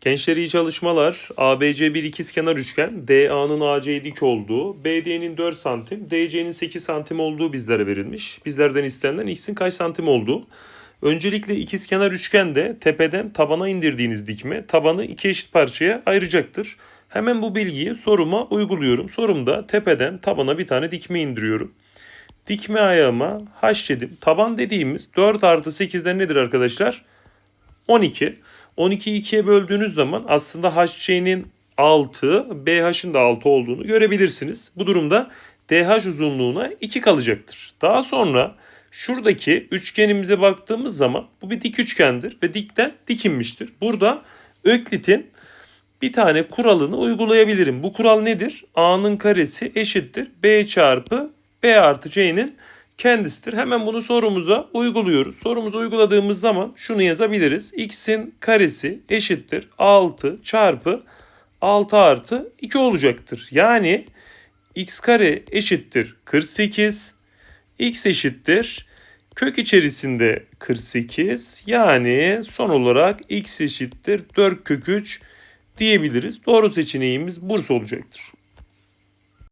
Gençler iyi çalışmalar. ABC bir ikizkenar üçgen. DA'nın AC'ye dik olduğu, BD'nin 4 santim, DC'nin 8 santim olduğu bizlere verilmiş. Bizlerden istenilen x'in kaç santim olduğu. Öncelikle ikizkenar üçgende tepeden tabana indirdiğiniz dikme tabanı iki eşit parçaya ayıracaktır. Hemen bu bilgiyi soruma uyguluyorum. Sorumda tepeden tabana bir tane dikme indiriyorum. Dikme ayağıma h dedim. Taban dediğimiz 4 artı 8'den nedir arkadaşlar? 12. 12'yi 2'ye böldüğünüz zaman aslında HC'nin 6, BH'ın da 6 olduğunu görebilirsiniz. Bu durumda DH uzunluğuna 2 kalacaktır. Daha sonra şuradaki üçgenimize baktığımız zaman bu bir dik üçgendir ve dikten dikinmiştir. Burada Öklit'in bir tane kuralını uygulayabilirim. Bu kural nedir? A'nın karesi eşittir B çarpı B artı C'nin kendisidir. Hemen bunu sorumuza uyguluyoruz. Sorumuza uyguladığımız zaman şunu yazabiliriz. X'in karesi eşittir 6 çarpı 6 artı 2 olacaktır. Yani x kare eşittir 48. X eşittir kök içerisinde 48. Yani son olarak x eşittir 4 kök 3 diyebiliriz. Doğru seçeneğimiz Bursa olacaktır.